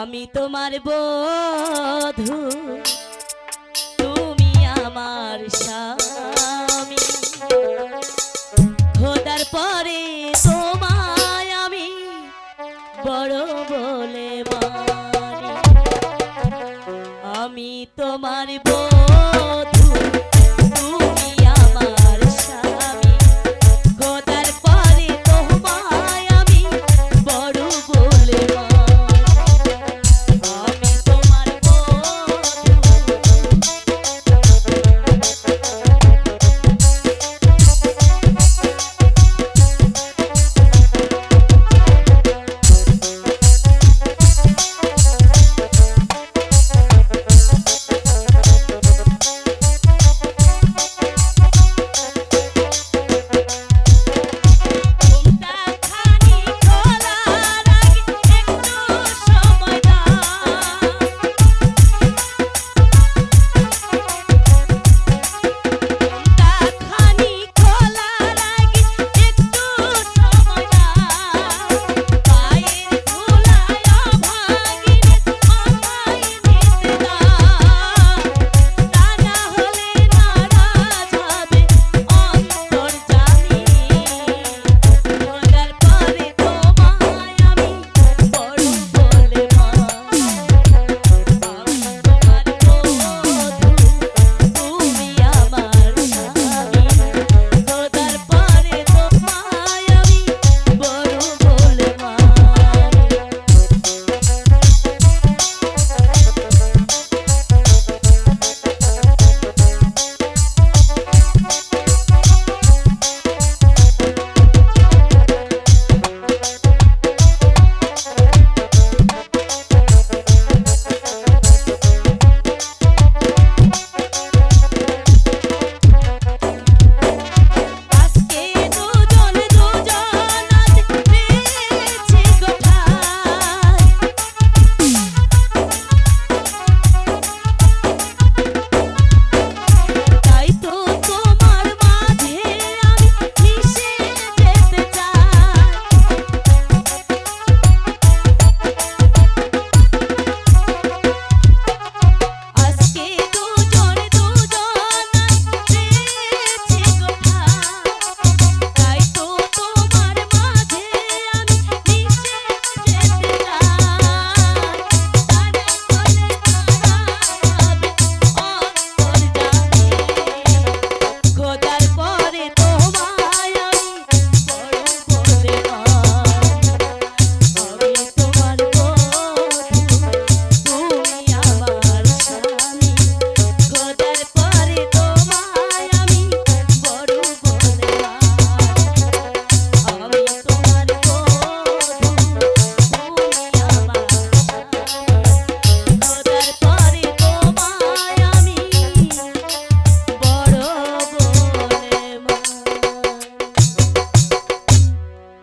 আমি তোমার বধু। তুমি আমার স্বামী। খোদার পরে তোমায় আমি বড় বলে মানি। আমি তোমার